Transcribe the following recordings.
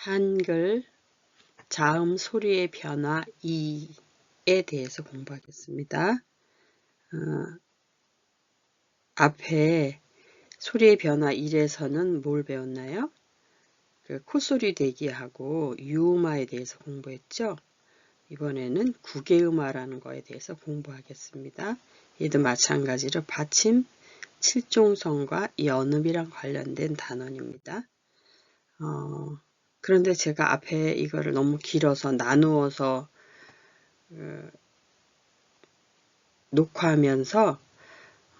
한글 자음 소리의 변화 2에 대해서 공부하겠습니다. 어, 앞에 소리의 변화 1에서는 뭘 배웠나요? 그 콧소리 대기하고 유음화에 대해서 공부했죠. 이번에는 구개음화라는 거에 대해서 공부하겠습니다. 얘도 마찬가지로 받침, 칠종성과 연음이랑 관련된 단원입니다. 어, 그런데 제가 앞에 이거를 너무 길어서 나누어서 어, 녹화하면서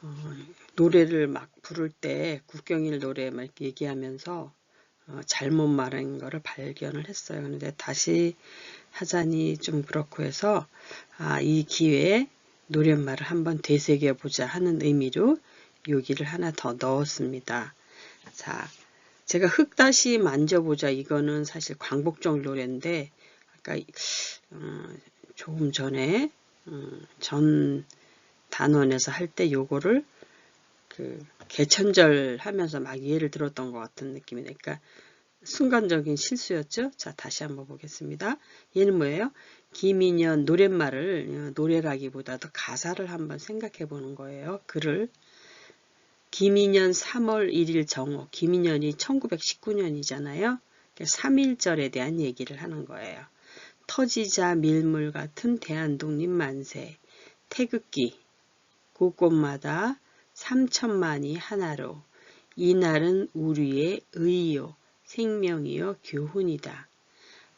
어, 노래를 막 부를 때 국경일 노래 막 얘기하면서 어, 잘못 말한 거를 발견을 했어요. 그런데 다시 하자니 좀 그렇고 해서 아, 이 기회에 노랫말을 한번 되새겨 보자 하는 의미로 여기를 하나 더 넣었습니다. 자, 제가 흙 다시 만져보자 이거는 사실 광복절 노래인데 아까 어, 조금 전에 어, 전 단원에서 할 때 요거를 그 개천절 하면서 막 예를 들었던 것 같은 느낌이 그러니까 순간적인 실수였죠. 자 다시 한번 보겠습니다. 얘는 뭐예요? 김인연 노랫말을 어, 노래라기보다도 가사를 한번 생각해 보는 거예요. 글을 김인년 3월 1일 정오 김인년이 1919년이잖아요. 3일절에 대한 얘기를 하는 거예요. 터지자 밀물 같은 대한독립 만세 태극기 곳곳마다 3천만이 하나로 이날은 우리의 의요 생명이요 교훈이다.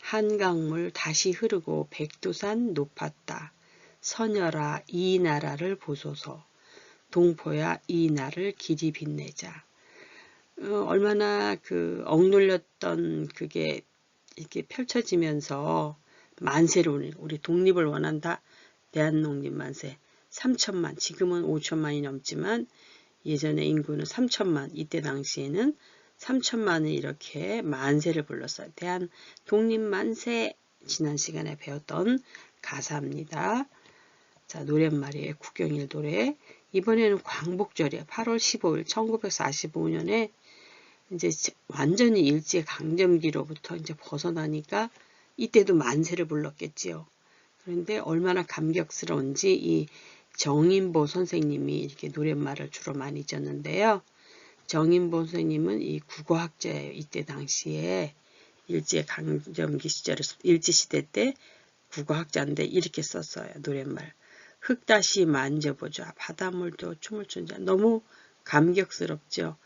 한강물 다시 흐르고 백두산 높았다. 선열아 이 나라를 보소서. 동포야 이 나를 길이 빛내자. 어, 얼마나 그 억눌렸던 그게 이렇게 펼쳐지면서 만세를 우리, 우리 독립을 원한다. 대한독립 만세 3천만 지금은 5천만이 넘지만 예전에 인구는 3천만 이때 당시에는 3천만을 이렇게 만세를 불렀어요. 대한 독립 만세 지난 시간에 배웠던 가사입니다. 자 노랫말이에요. 국경일 노래 이번에는 광복절이에요. 8월 15일 1945년에 이제 완전히 일제 강점기로부터 이제 벗어나니까 이때도 만세를 불렀겠지요. 그런데 얼마나 감격스러운지 이 정인보 선생님이 이렇게 노랫말을 주로 많이 졌는데요. 정인보 선생님은 이 국어학자예요. 이때 당시에 일제 강점기 시절에 일제 시대 때 국어학자인데 이렇게 썼어요. 노랫말. 흙 다시 만져보자. 바닷물도 춤을 춘 자. 너무 감격스럽죠.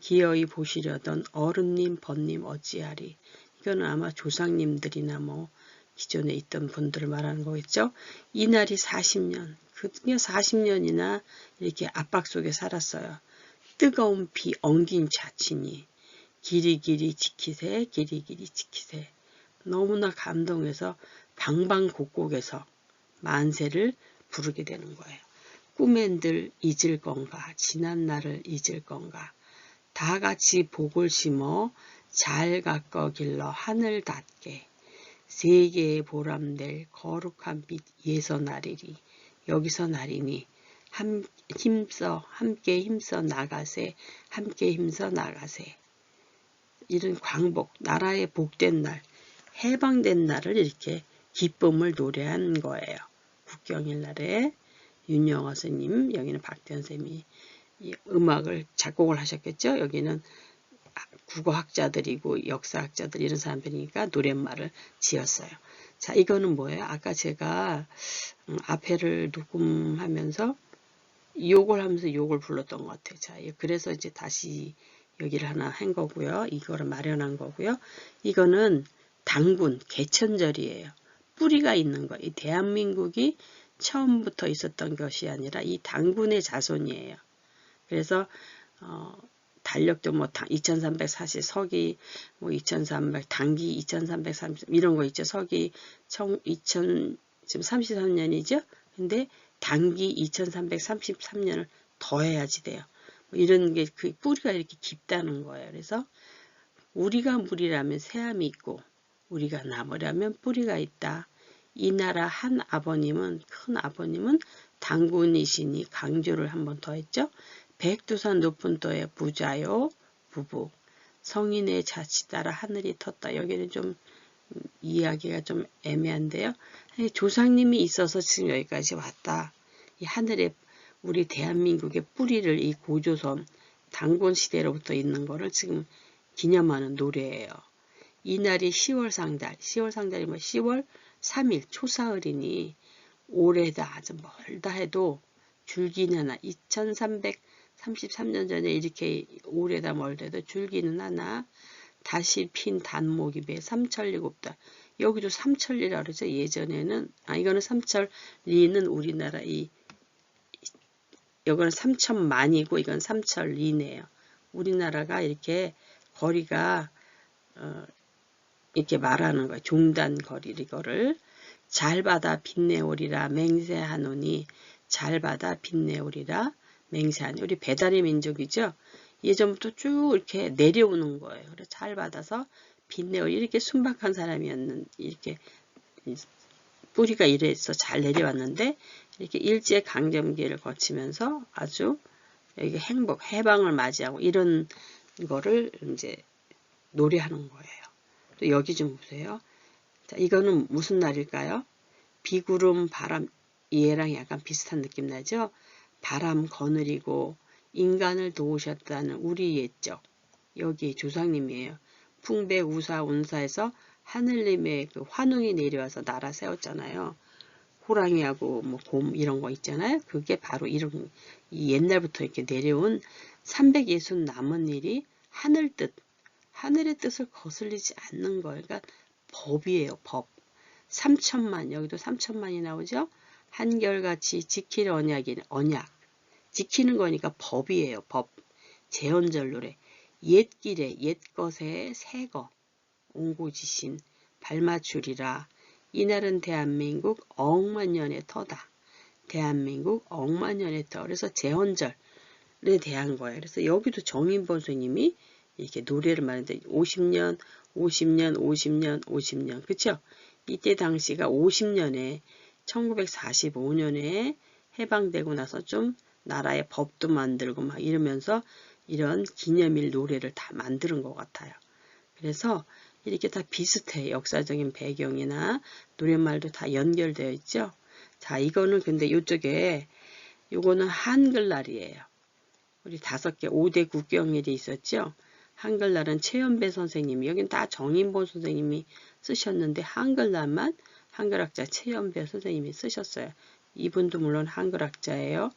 기어이 보시려던 어른님, 번님 어찌하리. 이거는 아마 조상님들이나 뭐 기존에 있던 분들을 말하는 거겠죠. 이날이 40년, 그게 40년이나 이렇게 압박 속에 살았어요. 뜨거운 비 엉긴 자친이 길이길이 지키세, 길이길이 지키세. 너무나 감동해서 방방곡곡에서 만세를 부르게 되는 거예요. 꿈엔 들 잊을 건가? 지난 날을 잊을 건가? 다 같이 복을 심어 잘 가꿔 길러 하늘 닿게. 세계의 보람될 거룩한 빛 예서 나리리. 여기서 나리니. 함, 힘써 함께 힘써 나가세. 함께 힘써 나가세. 이런 광복 나라의 복된 날 해방된 날을 이렇게 기쁨을 노래한 거예요. 국경일 날에 윤영호 스님, 여기는 박대현 쌤이 음악을 작곡을 하셨겠죠. 여기는 국어학자들이고 역사학자들 이런 사람들이니까 노랫말을 지었어요. 자, 이거는 뭐예요? 아까 제가 음, 앞에를 녹음하면서 욕을 하면서 욕을 불렀던 것 같아요. 자, 그래서 이제 다시 여기를 하나 한 거고요. 이거를 마련한 거고요. 이거는 당군, 개천절이에요. 뿌리가 있는 거. 이 대한민국이 처음부터 있었던 것이 아니라 이 당군의 자손이에요. 그래서 어, 달력도 뭐 2340 서기 뭐2300 단기 2330 이런 거 있죠. 서기 2000 지금 33년이죠. 근데 단기 2333년을 더해야지 돼요. 뭐 이런 게 그 뿌리가 이렇게 깊다는 거예요. 그래서 우리가 물이라면 새암이 있고 우리가 나무라면 뿌리가 있다. 이 나라 한 아버님은 큰 아버님은 당군이시니 강조를 한 번 더 했죠. 백두산 높은 또의 부자요 부부 성인의 자치 따라 하늘이 텄다. 여기는 좀 음, 이야기가 좀 애매한데요. 조상님이 있어서 지금 여기까지 왔다. 이 하늘에 우리 대한민국의 뿌리를 이 고조선 당군 시대로부터 있는 거를 지금 기념하는 노래예요. 이날이 10월 상달, 10월 상달이 뭐 10월 3일 초사흘이니 올해다 아주 멀다 해도 줄기는 하나 2333년 전에 이렇게 올해다 멀다도 줄기는 하나 다시 핀 단목이 배 삼천리 곱다. 여기도 삼천리라 그러죠. 예전에는 아 이거는 삼천리는 우리나라 이 이거는 삼천만이고 이건 삼천리네요. 우리나라가 이렇게 거리가 어, 이렇게 말하는 거예요. 종단 거리 이거를 잘 받아 빛내오리라 맹세하노니 잘 받아 빛내오리라 맹세하니 우리 배달의 민족이죠. 예전부터 쭉 이렇게 내려오는 거예요. 그래서 잘 받아서 빛내오 이렇게 순박한 사람이었는 이렇게 뿌리가 이래서 잘 내려왔는데 이렇게 일제 강점기를 거치면서 아주 이게 행복 해방을 맞이하고 이런 거를 이제 노래하는 거예요. 또 여기 좀 보세요. 자, 이거는 무슨 날일까요? 비구름, 바람, 얘랑 약간 비슷한 느낌 나죠? 바람 거느리고 인간을 도우셨다는 우리 옛적. 여기 조상님이에요. 풍배, 우사, 운사에서 하늘님의 그 환웅이 내려와서 나라 세웠잖아요. 호랑이하고 뭐 곰 이런 거 있잖아요. 그게 바로 이런 옛날부터 이렇게 내려온 360 남은 일이 하늘 뜻, 하늘의 뜻을 거슬리지 않는 거예요. 그러니까 법이에요. 법. 3천만 여기도 3천만이 나오죠. 한결같이 지킬 언약이 언약. 지키는 거니까 법이에요. 법. 재언절 노래. 옛 길에 옛 것에 새거 옹고지신 발맞추리라. 이날은 대한민국 억만년의 터다. 대한민국 억만년의 터. 그래서 재헌절에 대한 거예요. 그래서 여기도 정인본 선생님이 이렇게 노래를 말하는데 50년, 50년, 50년, 50년. 그쵸? 이때 당시가 50년에 1945년에 해방되고 나서 좀 나라의 법도 만들고 막 이러면서 이런 기념일 노래를 다 만드는 것 같아요. 그래서 이렇게 다 비슷해. 역사적인 배경이나 노랫말도 다 연결되어 있죠. 자, 이거는 근데 이쪽에 요거는 한글날이에요. 우리 다섯 개 5대 국경일이 있었죠. 한글날은 최연배 선생님이 여긴 다 정인보 선생님이 쓰셨는데 한글날만 한글학자 최연배 선생님이 쓰셨어요. 이분도 물론 한글학자예요.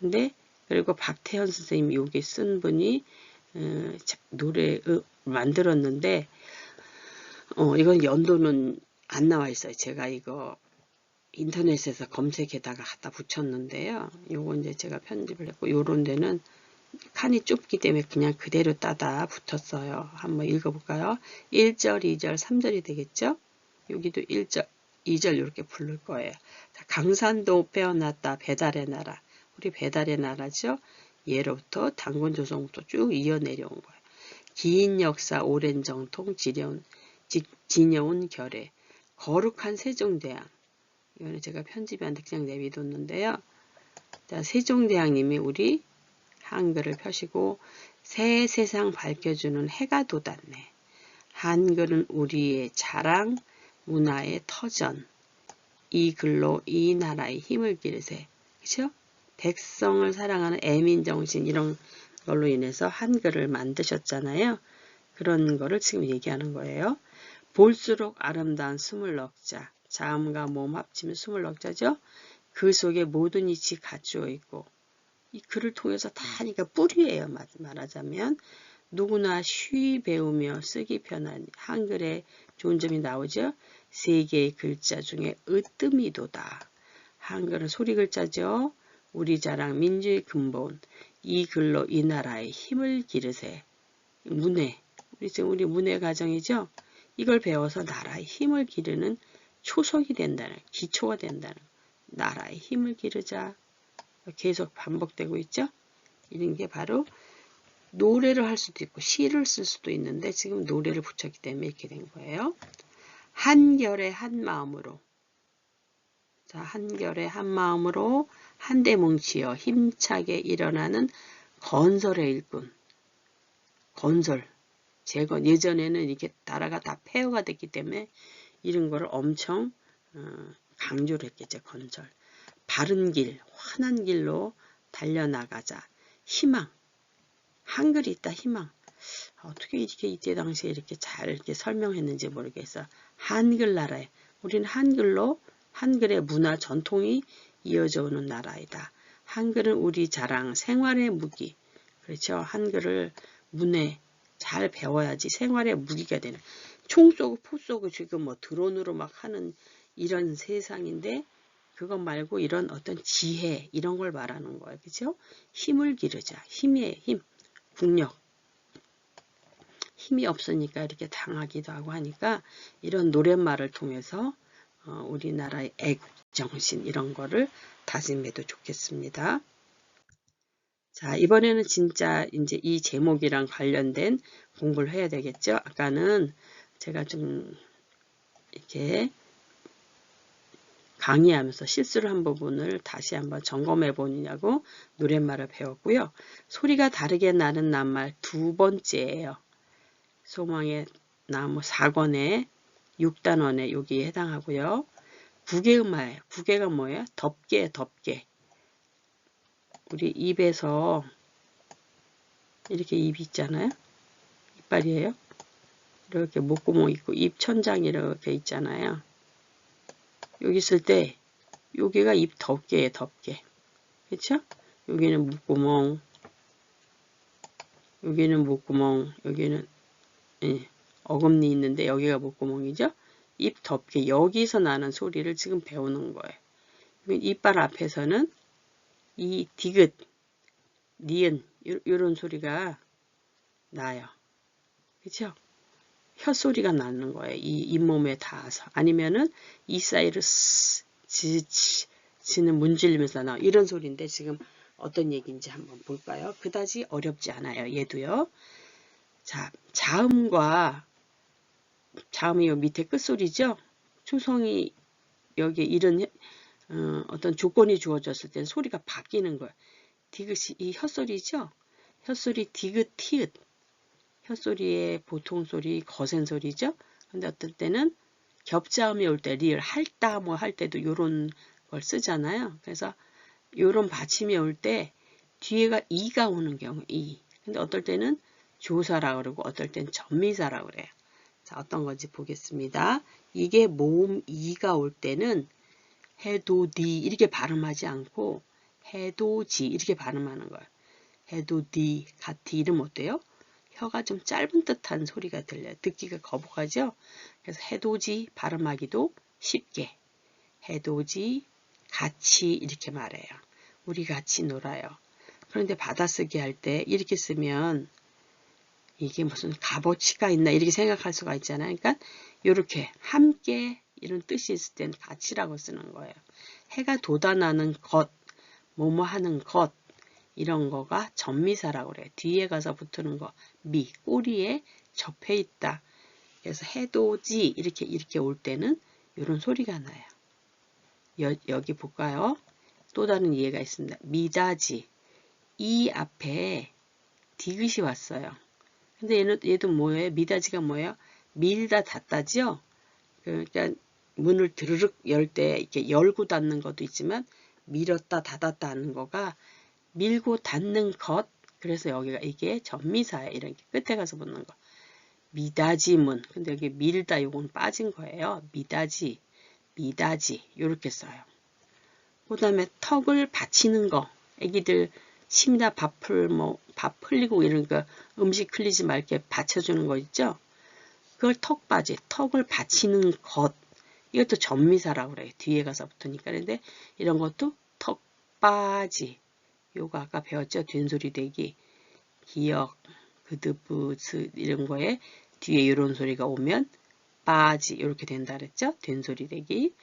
근데 그리고 박태현 선생님이 여기 쓴 분이 어, 노래 어, 만들었는데 어, 이건 연도는 안 나와 있어요. 제가 이거 인터넷에서 검색에다가 갖다 붙였는데요. 요거 이제 제가 편집을 했고 요런 데는 칸이 좁기 때문에 그냥 그대로 따다 붙었어요. 한번 읽어볼까요? 1절, 2절, 3절이 되겠죠? 여기도 1절, 2절 이렇게 부를 거예요. 자, 강산도 빼어났다 배달의 나라. 우리 배달의 나라죠? 예로부터 당군 조성부터 쭉 이어 내려온 거예요. 긴 역사, 오랜 정통, 지려운, 지, 지녀온 결의, 거룩한 세종대왕. 이거는 제가 편집한테 그냥 내비뒀는데요. 자, 세종대왕님이 우리 한글을 펴시고 새 세상 밝혀주는 해가 돋았네. 한글은 우리의 자랑, 문화의 터전. 이 글로 이 나라의 힘을 기르세. 그죠? 백성을 사랑하는 애민정신 이런 걸로 인해서 한글을 만드셨잖아요. 그런 거를 지금 얘기하는 거예요. 볼수록 아름다운 스물 넉자. 자음과 몸 합치면 스물 넉자죠. 그 속에 모든 이치 갖추어 있고 이 글을 통해서 다 하니까 뿌리예요. 말하자면 누구나 쉬 배우며 쓰기 편한 한글의 좋은 점이 나오죠. 세 개의 글자 중에 으뜸이도다. 한글은 소리 글자죠. 우리 자랑 민주의 근본 이 글로 이 나라의 힘을 기르세. 문해 우리 지금 우리 문해 가정이죠. 이걸 배워서 나라의 힘을 기르는 초석이 된다는 기초가 된다는 나라의 힘을 기르자. 계속 반복되고 있죠. 이런 게 바로 노래를 할 수도 있고 시를 쓸 수도 있는데 지금 노래를 붙였기 때문에 이렇게 된 거예요. 한결의 한 마음으로 자 한결의 한 마음으로 한데 뭉치어 힘차게 일어나는 건설의 일꾼 건설 제거 예전에는 이렇게 나라가 다 폐허가 됐기 때문에 이런 거를 엄청 어, 강조를 했겠죠. 건설. 바른 길, 환한 길로 달려나가자. 희망. 한글이 있다. 희망. 어떻게 이렇게 이때 당시에 이렇게 잘 이렇게 설명했는지 모르겠어. 한글 나라에 우리는 한글로 한글의 문화 전통이 이어져 오는 나라이다. 한글은 우리 자랑, 생활의 무기. 그렇죠. 한글을 문에 잘 배워야지 생활의 무기가 되는. 총 쏘고 포 쏘고 지금 뭐 드론으로 막 하는 이런 세상인데 그것 말고 이런 어떤 지혜 이런 걸 말하는 거예요. 그죠? 힘을 기르자. 힘의 힘. 국력. 힘이 없으니까 이렇게 당하기도 하고 하니까 이런 노랫말을 통해서 어, 우리나라의 애국정신 이런 거를 다짐해도 좋겠습니다. 자, 이번에는 진짜 이제 이 제목이랑 관련된 공부를 해야 되겠죠. 아까는 제가 좀 이렇게 강의하면서 실수를 한 부분을 다시 한번 점검해 보느냐고 노랫말을 배웠고요. 소리가 다르게 나는 낱말 두 번째예요. 소망의 나무 4권의 6단원에 여기에 해당하고요. 구개음말, 구개가 뭐예요? 덮개, 덮개. 우리 입에서 이렇게 입이 있잖아요. 이빨이에요. 이렇게 목구멍 있고 입 천장 이렇게 있잖아요. 여기 있을 때 여기가 입 덮개에 덮개. 그렇죠? 여기는 목구멍, 여기는 목구멍, 여기는 예, 어금니 있는데 여기가 목구멍이죠. 입 덮개 여기서 나는 소리를 지금 배우는 거예요. 이빨 앞에서는 이 디귿, 니은 이런 소리가 나요. 그렇죠? 혀소리가 나는 거예요. 이 잇몸에 닿아서. 아니면은 이 사이를 스, 지, 지, 지는 문질리면서 나 이런 소리인데 지금 어떤 얘기인지 한번 볼까요? 그다지 어렵지 않아요. 얘도요. 자, 자음과 자음이 요 밑에 끝소리죠. 초성이 여기에 이런 어, 어떤 조건이 주어졌을 때는 소리가 바뀌는 거예요. 디귿이 이 혀소리죠. 혀소리 디귿 티읕 혀소리의 보통 소리 거센 소리죠. 근데 어떨 때는 겹자음이 올 때 리을 할다 뭐 할 때도 요런 걸 쓰잖아요. 그래서 요런 받침이 올 때 뒤에가 이가 오는 경우 이. 근데 어떨 때는 조사라 그러고 어떨 땐 전미사라 그래요. 자, 어떤 건지 보겠습니다. 이게 모음 이가 올 때는 해도디 이렇게 발음하지 않고 해도지 이렇게 발음하는 거예요. 해도디 같이 이름 어때요? 혀가 좀 짧은 듯한 소리가 들려요. 듣기가 거북하죠? 그래서 해도지 발음하기도 쉽게 해도지 같이 이렇게 말해요. 우리 같이 놀아요. 그런데 받아쓰기 할 때 이렇게 쓰면 이게 무슨 값어치가 있나 이렇게 생각할 수가 있잖아요. 그러니까 이렇게 함께 이런 뜻이 있을 땐 같이라고 쓰는 거예요. 해가 돋아나는 것, 뭐뭐 하는 것 이런 거가 전미사라고 그래요. 뒤에 가서 붙는 거, 미, 꼬리에 접해 있다. 그래서 해도지 이렇게 이렇게 올 때는 이런 소리가 나요. 여, 여기 볼까요? 또 다른 이해가 있습니다. 미자지 이 앞에 디귿이 왔어요. 근데 얘는, 얘도 뭐예요? 미닫이가 뭐예요? 밀다 닫다지요? 그러니까 문을 드르륵 열 때 이렇게 열고 닫는 것도 있지만 밀었다 닫았다 하는 거가 밀고 닫는 것 그래서 여기가 이게 전미사예요. 이렇게 끝에 가서 붙는 거. 미닫이 문. 근데 여기 밀다 요건 빠진 거예요. 미닫이, 미닫이 요렇게 써요. 그 다음에 턱을 받치는 거. 애기들 침이나 밥을 뭐밥 흘리고 이런 거 음식 흘리지 말게 받쳐주는 거 있죠? 그걸 턱받이, 턱을 받치는 것. 이것도 전미사라고 그래요. 뒤에 가서 붙으니까. 그런데 이런 것도 턱받이. 요거 아까 배웠죠? 된소리 대기. 기역, 그드부스 이런 거에 뒤에 이런 소리가 오면 빠지 이렇게 된다 그랬죠? 된소리 대기.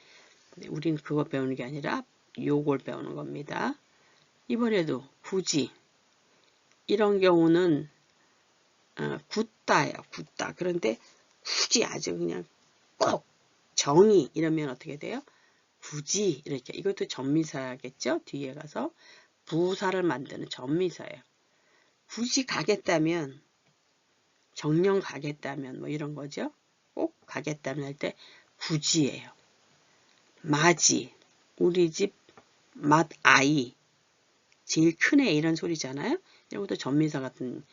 우린 그거 배우는 게 아니라 요걸 배우는 겁니다. 이번에도 굳이 이런 경우는 어, 굳다예요. 굳다. 그런데 굳이 아주 그냥 꼭 정의 이러면 어떻게 돼요? 굳이 이렇게 이것도 전미사겠죠? 뒤에 가서 부사를 만드는 전미사예요. 굳이 가겠다면 정령 가겠다면 뭐 이런 거죠. 꼭 가겠다면 할 때 굳이예요. 맞이, 우리 집 맛아이, 제일 큰 애 이런 소리잖아요. 이런 것도 전미사 같은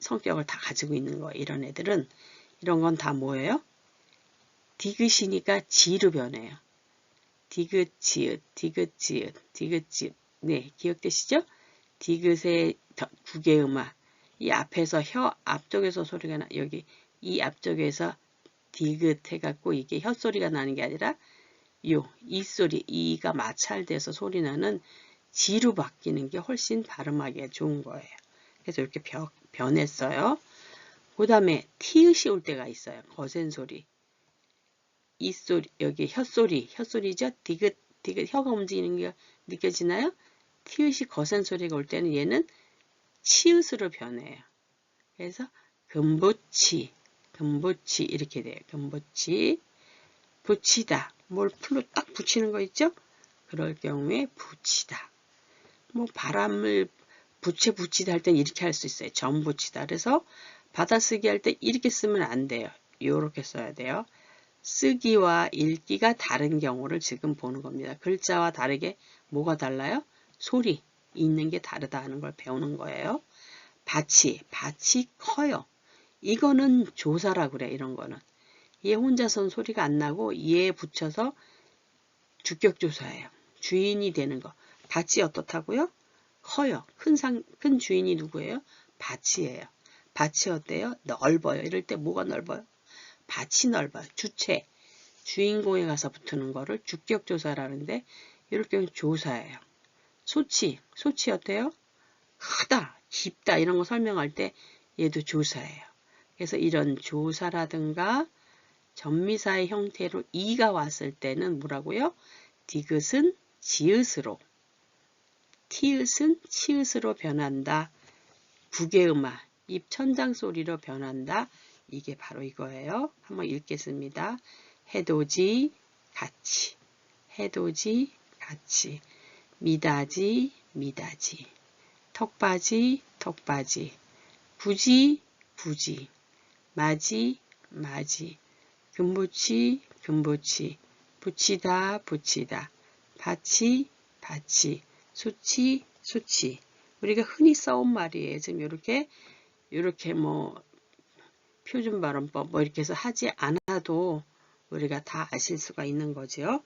성격을 다 가지고 있는 거예요. 이런 애들은 이런 건 다 뭐예요? 디귿이니까 지로 변해요. 디귿, 지읒, 디귿, 지읒, 디귿, 지읒. 네, 기억되시죠? 디귿의 구개음화. 이 앞에서 혀 앞쪽에서 소리가 나, 여기 이 앞쪽에서 디귿 해갖고 이게 혀 소리가 나는 게 아니라 요, 이 소리, 이가 마찰돼서 소리 나는 지로 바뀌는 게 훨씬 발음하기가 좋은 거예요. 그래서 이렇게 변, 변했어요. 그 다음에 티읕이 올 때가 있어요. 거센 소리. 이 소리, 여기 혀 소리, 혀 소리죠? 디귿, 디귿, 혀가 움직이는 게 느껴지나요? 티읕이 거센 소리가 올 때는 얘는 치읓으로 변해요. 그래서 금붙이, 금붙이 이렇게 돼요. 금붙이, 붙이다. 뭘 풀로 딱 붙이는 거 있죠? 그럴 경우에 붙이다. 뭐 바람을 부채 붙이다 할 땐 이렇게 할 수 있어요. 점 붙이다. 그래서 받아쓰기 할 때 이렇게 쓰면 안 돼요. 이렇게 써야 돼요. 쓰기와 읽기가 다른 경우를 지금 보는 겁니다. 글자와 다르게 뭐가 달라요? 소리, 읽는 게 다르다 하는 걸 배우는 거예요. 밭이, 밭이 커요. 이거는 조사라 그래, 이런 거는. 얘 혼자선 소리가 안 나고 얘 붙여서 주격조사예요. 주인이 되는 거. 밭이 어떻다고요? 커요. 큰 상, 큰 주인이 누구예요? 밭이에요. 밭이 어때요? 넓어요. 이럴 때 뭐가 넓어요? 밭이 넓어요. 주체. 주인공에 가서 붙는 거를 주격조사라는데 이럴 경우 조사예요. 소치. 소치 어때요? 크다, 깊다 이런 거 설명할 때 얘도 조사예요. 그래서 이런 조사라든가 전미사의 형태로 이가 왔을 때는 뭐라고요? 디귿은 지읒으로 티읕은 치읒으로 변한다. 부계음화, 입천장 소리로 변한다. 이게 바로 이거예요. 한번 읽겠습니다. 해돋이 같이, 해돋이 같이, 미다지 미다지, 턱받이 턱받이, 부지 부지, 마지 마지, 금붙이 금붙이, 붙이다 붙이다, 밭이 밭이, 수치, 수치. 우리가 흔히 써온 말이에요. 지금 이렇게, 이렇게 뭐, 표준 발음법 뭐 이렇게 해서 하지 않아도 우리가 다 아실 수가 있는 거죠.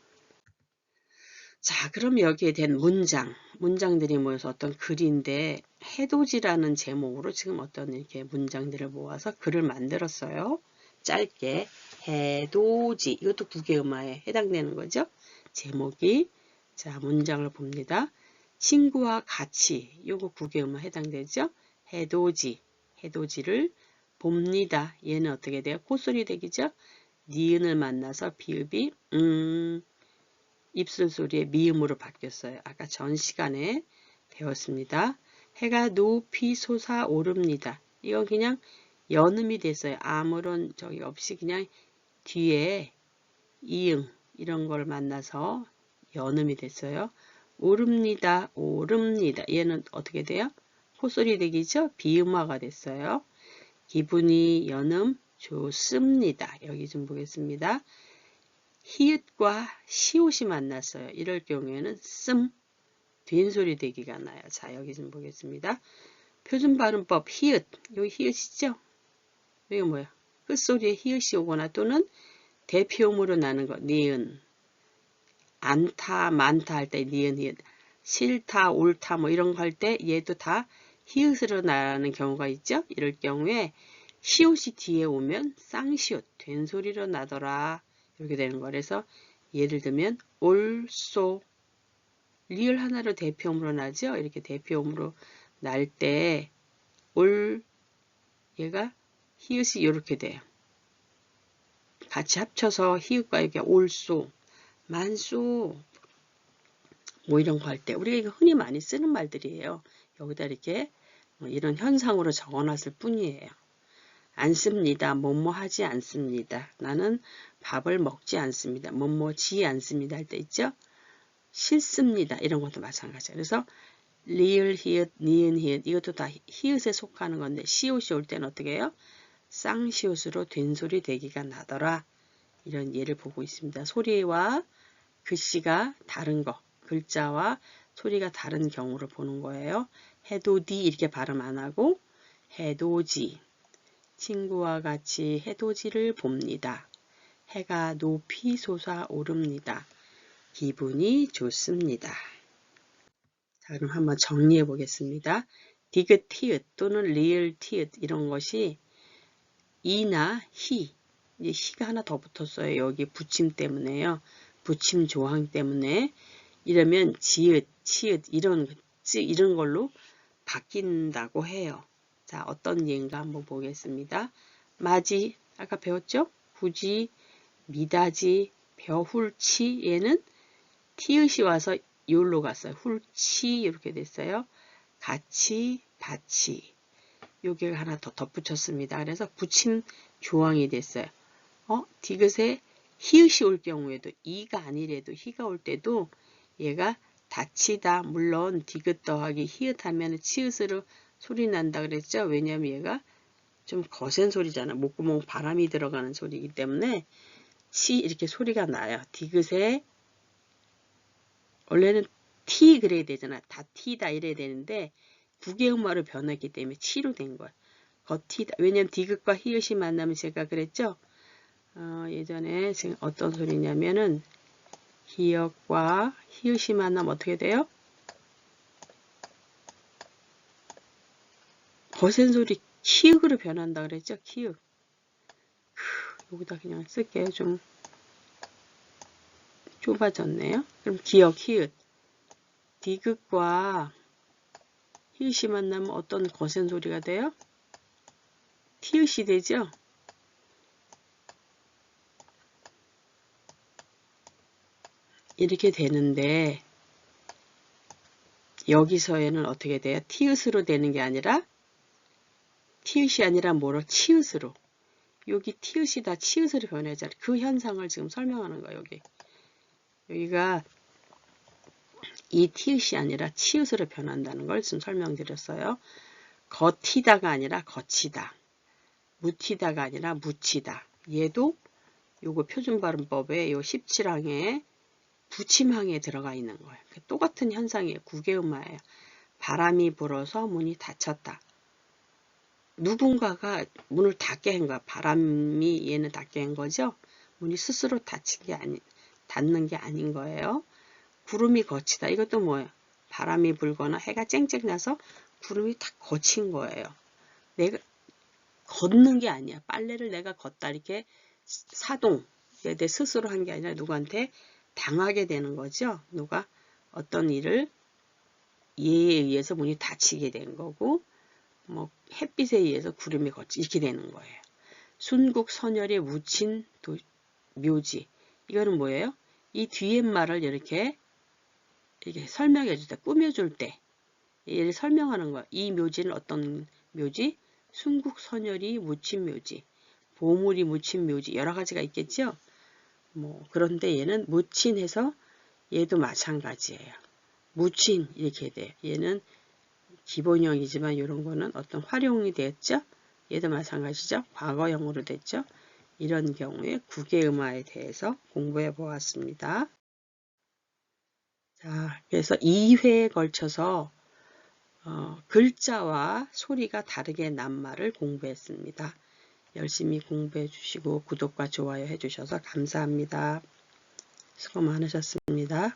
자, 그럼 여기에 대한 문장, 문장들이 모여서 어떤 글인데 해돋이라는 제목으로 지금 어떤 이렇게 문장들을 모아서 글을 만들었어요. 짧게 해돋이, 이것도 국외음화에 해당되는 거죠. 제목이 자 문장을 봅니다. 친구와 같이 요거 구개음화 해당되죠. 해돋이 해돋이를 봅니다. 얘는 어떻게 돼요? 콧소리 되기죠. 니은을 만나서 비읍이 음 입술 소리의 미음으로 바뀌었어요. 아까 전 시간에 배웠습니다. 해가 높이 솟아 오릅니다. 이건 그냥 연음이 됐어요. 아무런 저기 없이 그냥 뒤에 이응 이런 걸 만나서 연음이 됐어요. 오릅니다. 오릅니다. 얘는 어떻게 돼요? 콧소리 되기죠? 비음화가 됐어요. 기분이 연음 좋습니다. 여기 좀 보겠습니다. 히읗과 시옷이 만났어요. 이럴 경우에는 씀, 뒷소리 되기가 나요. 자, 여기 좀 보겠습니다. 표준 발음법 히읗, 여기 히읗이죠? 여기 뭐야? 끝소리에 히읗이 오거나 또는 대표음으로 나는 거, 니은, 안타, 많다 할 때 니은, 히읗, 싫다, 옳다 뭐 이런 거 할 때 얘도 다 히읗으로 나는 경우가 있죠. 이럴 경우에 시옷이 뒤에 오면 쌍시옷, 된소리로 나더라. 이렇게 되는 거라서 예를 들면 올소 리을 하나로 대표음으로 나죠. 이렇게 대표음으로 날 때 올 얘가 히읗이 이렇게 돼요. 같이 합쳐서 히읗과 이렇게 올소 만수 뭐 이런 거 할 때 우리가 이거 흔히 많이 쓰는 말들이에요. 여기다 이렇게 뭐 이런 현상으로 적어놨을 뿐이에요. 안 씁니다. 뭐뭐 하지 않습니다. 나는 밥을 먹지 않습니다. 뭐뭐 지 않습니다. 할 때 있죠. 싫습니다. 이런 것도 마찬가지예요. 그래서 리을, 히읗, 니은, 히읗 이것도 다 히읗에 속하는 건데 시옷이 올 때는 어떻게 해요? 쌍시옷으로 된소리 대기가 나더라. 이런 예를 보고 있습니다. 소리와 글씨가 다른 거, 글자와 소리가 다른 경우를 보는 거예요. 해도디 이렇게 발음 안 하고 해도지 친구와 같이 해돋이를 봅니다. 해가 높이 솟아오릅니다. 기분이 좋습니다. 자, 그럼 한번 정리해 보겠습니다. 디귿, 티읕 또는 리을, 티읕 이런 것이 이나 히, 이제 히가 하나 더 붙었어요. 여기 붙임 때문에요. 붙임 조항 때문에 이러면 지읒, 치읒 이런 이런 걸로 바뀐다고 해요. 자, 어떤 예인가 한번 보겠습니다. 마지, 아까 배웠죠? 구지, 미다지, 벼훌치, 얘는 티읕이 와서 요로 갔어요. 훌치 이렇게 됐어요. 같이, 받치. 여기 하나 더 덧붙였습니다. 그래서 붙임 조항이 됐어요. 어? 디귿에 히읗이 올 경우에도 이가 아니래도 히가 올 때도 얘가 다치다. 물론 디귿 더하기 히읗 하면 치읓으로 소리 난다 그랬죠. 왜냐면 얘가 좀 거센 소리잖아. 목구멍 바람이 들어가는 소리이기 때문에 치 이렇게 소리가 나요. 디귿에 원래는 티 그래야 되잖아. 다 티다 이래야 되는데 구개음화로 변했기 때문에 치로 된 거야. 겉이다. 왜냐면 디귿과 히읗이 만나면 제가 그랬죠. 어, 예전에 어떤 소리냐면은 기역과 히읗이 만나면 어떻게 돼요? 거센 소리 키읔으로 변한다 그랬죠? 키읔. 여기다 그냥 쓸게요. 좀 좁아졌네요. 그럼 기역, 히읗. 디귿과 히읗이 만나면 어떤 거센 소리가 돼요? 티읕이 되죠? 이렇게 되는데 여기서에는 어떻게 돼요? 티읕으로 되는 게 아니라 티읕이 아니라 뭐로? 치읕으로. 여기 티읕이 다 치읕으로 변하잖아요. 그 현상을 지금 설명하는 거예요. 여기. 여기가 이 티읕이 아니라 치읕으로 변한다는 걸 지금 설명드렸어요. 겉이다가 아니라 거치다. 묻히다가 아니라 묻히다. 얘도 요거 표준 발음법에 요 17항에 부침항에 들어가 있는 거예요. 똑같은 현상이에요. 구개음화예요. 바람이 불어서 문이 닫혔다. 누군가가 문을 닫게 한 거야. 바람이 얘는 닫게 한 거죠. 문이 스스로 닫힌 게 아니, 닫는 게 아닌 거예요. 구름이 거치다. 이것도 뭐예요? 바람이 불거나 해가 쨍쨍 나서 구름이 탁 거친 거예요. 내가 걷는 게 아니야. 빨래를 내가 걷다 이렇게 사동 내 스스로 한 게 아니라 누구한테 당하게 되는 거죠. 누가 어떤 일을 예에 의해서 문이 닫히게 된 거고 뭐 햇빛에 의해서 구름이 걷지 이렇게 되는 거예요. 순국 선열에 묻힌 도, 묘지 이거는 뭐예요? 이 뒤에 말을 이렇게 이렇게 설명해 줄 때, 꾸며줄 때 얘를 설명하는 거야. 이 묘지는 어떤 묘지? 순국 선열이 묻힌 묘지, 보물이 묻힌 묘지 여러 가지가 있겠죠. 뭐 그런데 얘는 묻힌해서 얘도 마찬가지예요. 묻힌 이렇게 돼. 얘는 기본형이지만 이런 거는 어떤 활용이 됐죠. 얘도 마찬가지죠. 과거형으로 됐죠. 이런 경우에 구개음화에 대해서 공부해 보았습니다. 자, 그래서 2회에 걸쳐서 어, 글자와 소리가 다르게 난 말을 공부했습니다. 열심히 공부해 주시고 구독과 좋아요 해 주셔서 감사합니다. 수고 많으셨습니다.